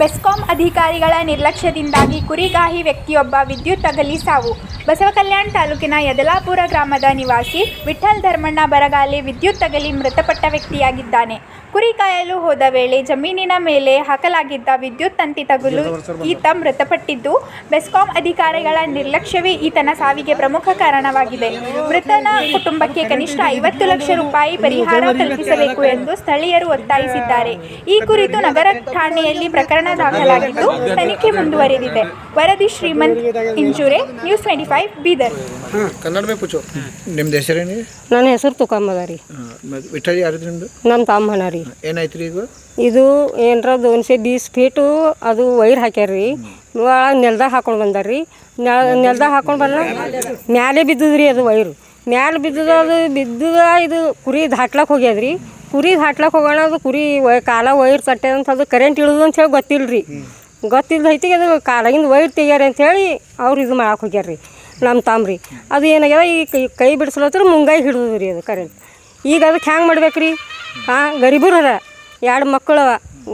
ಬೆಸ್ಕಾಂ ಅಧಿಕಾರಿಗಳ ನಿರ್ಲಕ್ಷ್ಯದಿಂದಾಗಿ ಕುರಿಗಾಹಿ ವ್ಯಕ್ತಿಯೊಬ್ಬ ವಿದ್ಯುತ್ ತಗಲಿ ಸಾವು. ಬಸವಕಲ್ಯಾಣ ತಾಲೂಕಿನ ಯದಲಾಪುರ ಗ್ರಾಮದ ನಿವಾಸಿ ವಿಠಲ್ ಧರ್ಮಣ್ಣ ಬರಗಾಲಿ ವಿದ್ಯುತ್ ತಗಲಿ ಮೃತಪಟ್ಟ ವ್ಯಕ್ತಿಯಾಗಿದ್ದಾನೆ. ಕುರಿ ಕಾಯಲು ಹೋದ ವೇಳೆ ಜಮೀನಿನ ಮೇಲೆ ಹಾಕಲಾಗಿದ್ದ ವಿದ್ಯುತ್ ತಂತಿ ತಗುಲು ಈತ ಮೃತಪಟ್ಟಿದ್ದು. ಬೆಸ್ಕಾಂ ಅಧಿಕಾರಿಗಳ ನಿರ್ಲಕ್ಷ್ಯವೇ ಈತನ ಸಾವಿಗೆ ಪ್ರಮುಖ ಕಾರಣವಾಗಿದೆ. ಮೃತನ ಕುಟುಂಬಕ್ಕೆ ಕನಿಷ್ಠ ಐವತ್ತು ಲಕ್ಷ ರೂಪಾಯಿ ಪರಿಹಾರ ಕಲ್ಪಿಸಬೇಕು ಎಂದು ಸ್ಥಳೀಯರು ಒತ್ತಾಯಿಸಿದ್ದಾರೆ. ಈ ಕುರಿತು ನಗರ ಠಾಣೆಯಲ್ಲಿ ಪ್ರಕರಣ ದಾಖಲಾಗಿದ್ದು ತನಿಖೆ ಮುಂದುವರೆದಿದೆ. ವರದಿ Shrimant ಇಂಜುರೆ news twenty five Bidar. Kannada May ಪೂಚೋ ನಿಮ್ದು ಹೆಸರೇನು ನನ್ನ ಹೆಸರು ತುಕಮ್ಮದ ರೀ ವಿಠಲ್ ಯಾರಿದ್ರು ನಿಮ್ಮದು ನಮ್ಮ ತಮ್ಮನ ರೀ. ಏನಾಯ್ತು ರೀ ಈಗ? ಇದು ಏನರ ದೋನ್ಸೆ ಬೀಸ್ ಫೀಟು ಅದು ವೈರ್ ಹಾಕ್ಯಾರ್ರಿ ನೆಲ್ದಾಗ ಹಾಕೊಂಡು ಬಂದಾರ್ರಿ ನೆಲ ನೆಲ್ದಾಗ ಹಾಕೊಂಡು ಬಂದ ಮ್ಯಾಲೆ ಬಿದ್ದದ್ರಿ ಅದು ವೈರು. ಮ್ಯಾಲೆ ಬಿದ್ದದ ಅದು ಬಿದ್ದದ ಇದು ಕುರಿ ದಾಟ್ಲಕ್ಕೆ ಹೋಗ್ಯದ್ರಿ ಕುರಿ ದಾಟ್ಲಕ್ಕೆ ಹೋಗೋಣ ಅದು ಕುರಿ ಕಾಲ ವೈರ್ ಕಟ್ಟೆ ಅಂತ ಅದು ಕರೆಂಟ್ ಇಳಿದು ಅಂತ ಹೇಳಿ ಗೊತ್ತಿಲ್ಲ ರೀ ಗೊತ್ತಿಲ್ಲದ ಐತಿಗೆ ಅದು ಕಾಲಾಗಿಂದ ವೈರ್ ತೆಗ್ಯಾರ ಅಂತೇಳಿ ಅವ್ರು ಇದು ಮಾಡಕ್ಕೆ ರೀ ನಮ್ಮ ತಾಮ್ರಿ. ಅದು ಏನಾಗ್ಯದ ಈ ಕೈ ಕೈ ಬಿಡಿಸ್ಲತ್ರ ಮುಂಗಾಯಿ ಹಿಡಿದು ರೀ ಅದು ಕರೆಂಟ್ ಈಗ ಅದಕ್ಕೆ ಹ್ಯಾಂಗೆ ಮಾಡ್ಬೇಕು ರೀ ಹಾಂ ಗರೀಬರು ಅದ. ಎರಡು ಮಕ್ಕಳು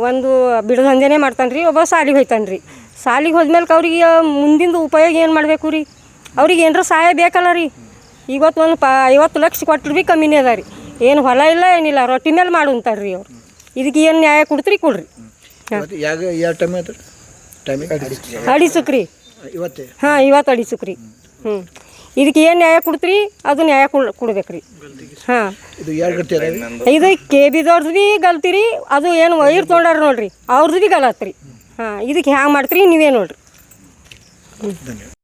ಒಂದು ಬಿಡದ ದಂಧೆನೇ ಮಾಡ್ತಾನೆ ರೀ ಒಬ್ಬ ಸಾಲಿಗೆ ಹೋಯ್ತಾನೆ ರೀ ಸಾಲಿಗೆ ಹೋದ್ಮೇಲೆ ಅವ್ರಿಗೆ ಮುಂದಿನ ಉಪಯೋಗ ಏನು ಮಾಡಬೇಕು ರೀ ಅವ್ರಿಗೆ ಏನರ ಸಹಾಯ ಬೇಕಲ್ಲ ರೀ. ಇವತ್ತು ಒಂದು ಪ ಐವತ್ತು ಲಕ್ಷ ಕೊಟ್ಟರು ಭೀ ಕಮ್ಮಿನೇ ಅದ ರೀ. ಏನು ಹೊಲ ಇಲ್ಲ ಏನಿಲ್ಲ ರೊಟ್ಟಿ ಮೇಲೆ ಮಾಡು ಅಂತಾರೆ ರೀ ಅವ್ರು ಇದಕ್ಕೆ ಏನು ನ್ಯಾಯ ಕೊಡ್ತೀರಿ ಕೊಡ್ರಿ. ಅಡಿಸುಕ್ರಿ ಯಾವ ಟೈಮ್ ಹಾಂ ಇವತ್ತು ಅಡಿಸುಕ್ರಿ. ಹ್ಞೂ ಇದಕ್ಕೆ ಏನು ನ್ಯಾಯ ಕೊಡ್ತೀರಿ ಅದು ನ್ಯಾಯ ಕೊಡ್ಬೇಕ್ರಿ. ಹಾ. ರೀ ಹಾಂ ಇದು ಕೆ ಬಿದವ್ರದ್ದು ಭೀ ಗಲ್ತಿರಿ ಅದು ಏನು ವೈರ್ ತೊಗೊಂಡಾರ ನೋಡ್ರಿ ಅವ್ರದ್ದು ಭೀ ಗಲತ್ರಿ. ಹಾಂ ಇದಕ್ಕೆ ಹ್ಯಾಂಗೆ ಮಾಡ್ತೀರಿ ನೀವೇ ನೋಡ್ರಿ. ಧನ್ಯವಾದ.